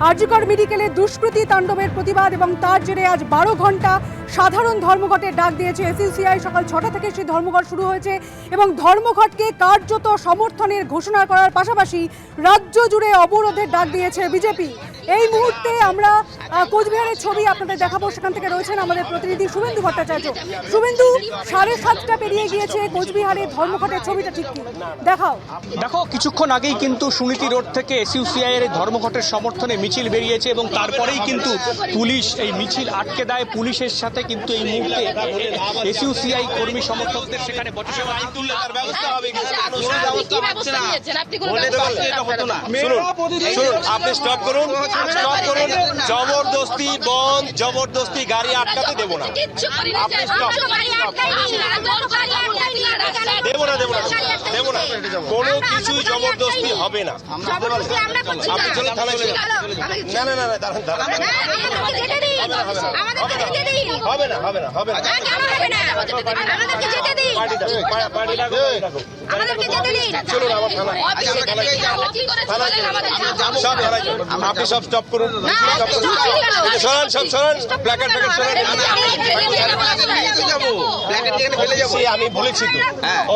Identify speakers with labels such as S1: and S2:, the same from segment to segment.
S1: আরজিকর মেডিকেলে দুষ্কৃতি তাণ্ডবের প্রতিবাদ এবং তার জেরে আজ বারো ঘণ্টা সাধারণ ধর্মঘটের ডাক দিয়েছে এসইউসিআই সকাল ছটা থেকে সেই ধর্মঘট শুরু হয়েছে এবং ধর্মঘটকে কার্যত সমর্থনের ঘোষণা করার পাশাপাশি রাজ্য জুড়ে অবরোধের ডাক দিয়েছে বিজেপি। এই মুহূর্তে আমরা কোচবিহারের ছবি আপনাদের দেখাবো। সেখান থেকে রয়েছেন আমাদের প্রতিনিধি শুভেন্দু ভট্টাচার্য। শুভেন্দু, সাড়ে সাতটা পেরিয়ে গিয়েছে কোচবিহারের ধর্মঘটের ছবিটা ঠিক কি? দেখাও।
S2: দেখো, কিছুক্ষণ আগেই কিন্তু সুনীতি রোড থেকে এসইউসিআই এর ধর্মঘটের সমর্থনে মিছিল বেরিয়েছে এবং তারপরেই কিন্তু পুলিশ এই মিছিল আটকে দেয়। পুলিশের সাথে কিন্তু এই মুহূর্তে এসইউসিআই কর্মী সমর্থকদের সেখানে তুললে তার ব্যবস্থা হবে
S3: আপনি
S4: স্টপ করুন স্টপ করুন। জবরদস্তি বন্ধ জবরদস্তি গাড়ি আটকাতে দেবো না। আপনি দেবো না দেবো না দেবো না। কোনো কিছুই জবরদস্তি হবে না। আপনি থানায় না না না না দাঁড়ান দাঁড়ান। হবে না হবে না হবে না।
S3: কেন হবে না। আমাদেরকে যেতে দিন।
S4: পার্টি ডাকুন।
S3: আমাদেরকে যেতে দিন।
S4: চলুন আমার থানায় আপনি সব স্টপ করুন। সরান সব সরান। প্ল্যাকার্ড প্ল্যাকার্ড সরান। আমি বলেছি তো।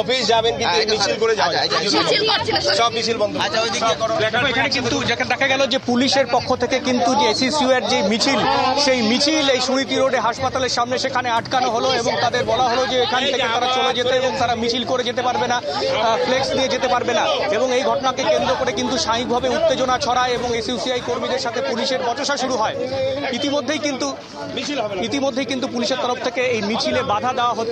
S4: অফিস যাবেন কিন্তু মিছিল করে যাবেন
S3: মিছিল করছি না
S4: সব মিছিল বন্ধ।
S2: এখানে কিন্তু যেখানে দেখা গেল যে পুলিশের পক্ষ থেকে কিন্তু যে এসিসিউ এর যে মিছিল সেই মিছিল এই সুনীতি রোডে হাসপাতালের সামনে সেখানে আটকানো হলো এবং তাদের বলা হলো যে এখান থেকে তারা চলে যেতে এবং তারা মিছিল করে যেতে পারবে না ফ্লেক্স নিয়ে যেতে পারবে না এবং এই ঘটনাকে কেন্দ্র করে কিন্তু সাময়িকভাবে উত্তেজনা ছড়ায় এবং এসইউসিআই কর্মীদের সাথে পুলিশের বচসা শুরু হয়। ইতিমধ্যেই কিন্তু ইতিমধ্যেই কিন্তু পুলিশের তরফ থেকে এই মিছিলে বাধা দেওয়া হচ্ছে।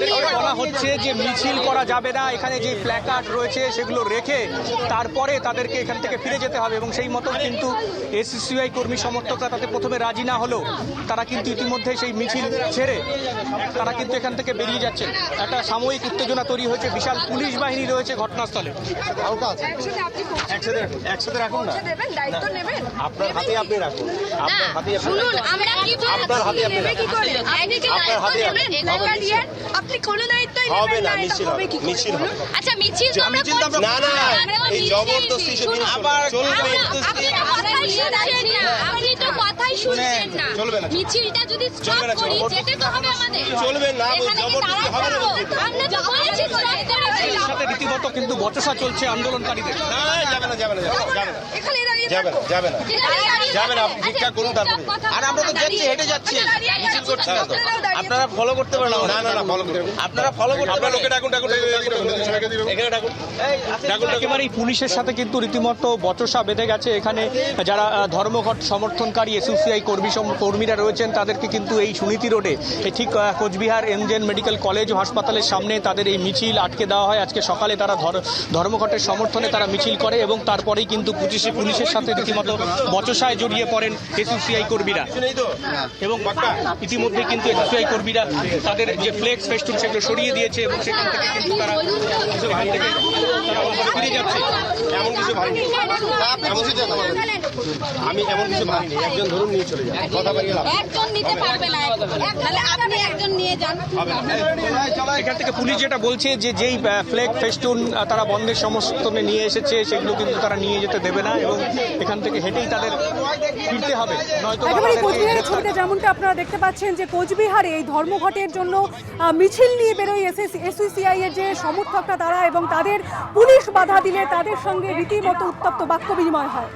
S3: নিয়ে
S2: বলা হচ্ছে যে মিছিল করা যাবে না এখানে যে প্ল্যাকার্ড রয়েছে সেগুলো রেখে তারপরে তাদেরকে এখান থেকে ফিরে যেতে হবে এবং সেই মতো কিন্তু এসিসিআই কর্মী সমর্থকরা তাতে প্রথমে রাজি না হলেও তারা কিন্তু ইতিমধ্যে সেই মিছিল ছেড়ে তারা কিন্তু এখান থেকে বেরিয়ে যাচ্ছেন। একটা সাময়িক উত্তেজনা তৈরি হয়েছে বিশাল পুলিশ বাহিনী রয়েছে ঘটনাস্থলে।
S4: একসাথে রাখুন না। আপনার হাতে আপনি রাখুন। আপনার হাতে
S3: শুনুন আমরা কি
S4: আপনার হাতে আপনি
S3: নেবে আপনি কি
S4: আপনার হাতে আপনি-
S1: কোনো দায়িত্বই
S4: হবে না মিছিল হবে মিছিল হবে।
S3: আচ্ছা মিছিল তো আমরা
S4: না না এই জবরদস্তি সে জিনিস চলবে।
S3: আপনি তো কথাই শুনছেন না। আপনি তো কথাই শুনছেন না।
S4: চলবে না।
S3: মিছিলটা যদি স্টপ করি যেতে তো হবে আমাদের।
S4: চলবে না, জবরদস্তি হবে না?
S3: আমরা তো বলেছি স্টপ
S2: রীতিমতো কিন্তু বচসা চলছে আন্দোলনকারীদের।
S4: যাবে না যাবে না যাবে না যাবে না যাবে না। যাবেন, আপনি ভিক্ষা করুন তারপরে।
S3: আর আমরা তো যাচ্ছি হেঁটে যাচ্ছি। মিছিল করছি। না তো
S4: আপনারা ফলো করতে পারেন না। না না ফলো করতে আপনারা ফলো করতে আপনারা লোকে ডাকুন ডাকুন এখানে ডাকুন।
S2: একেবারেই পুলিশের সাথে কিন্তু রীতিমতো বচসা বেঁধে গেছে। এখানে যারা ধর্মঘট সমর্থনকারী এসইউসিআই কর্মী কর্মীরা রয়েছেন তাদেরকে কিন্তু এই সুনীতি রোডে এই ঠিক কোচবিহার এমজেন মেডিকেল কলেজ ও হাসপাতালের সামনে তাদের এই মিছিল আটকে দেওয়া হয়। আজকে সকালে তারা ধর্মঘটের সমর্থনে তারা মিছিল করে এবং তারপরেই কিন্তু পুলিশে পুলিশের সাথে রীতিমতো বচসায় জড়িয়ে পড়েন এসইউসিআই কর্মীরা। এবং ইতিমধ্যে কিন্তু এসইউসিআই কর্মীরা তাদের যে ফ্লেক্স ফেস্টুন সেগুলো সরিয়ে দিয়েছে এবং সেখান থেকে কিন্তু তারা সেখান থেকে ফিরে যাচ্ছে।
S4: এমন কিছু আমি এমন কিছু ভাবিনি। একজন ধরুন নিয়ে চলে যান কথা বাড়িয়ে
S3: একজন নিতে পারবে না। তাহলে আপনি একজন নিয়ে যান।
S2: এখান থেকে পুলিশ যেটা বলছে যে যেই ফ্ল্যাগ ফেস্টুন তারা বন্ধের সমর্থনে নিয়ে এসেছে সেগুলো কিন্তু তারা নিয়ে যেতে দেবে না এবং এখান থেকে হেঁটেই তাদের ফিরতে হবে। নয়তো বা
S1: কোচবিহারের ছবিতে যেমনটা আপনারা দেখতে পাচ্ছেন যে কোচবিহারে এই ধর্মঘটের জন্য মিছিল নিয়ে বেরোয় এসইসিআই এর যে সমর্থকরা তারা এবং তাদের পুলিশ বাধা দিলে তাদের সঙ্গে রীতিমতো উত্তপ্ত বাক্য বিনিময় হয়।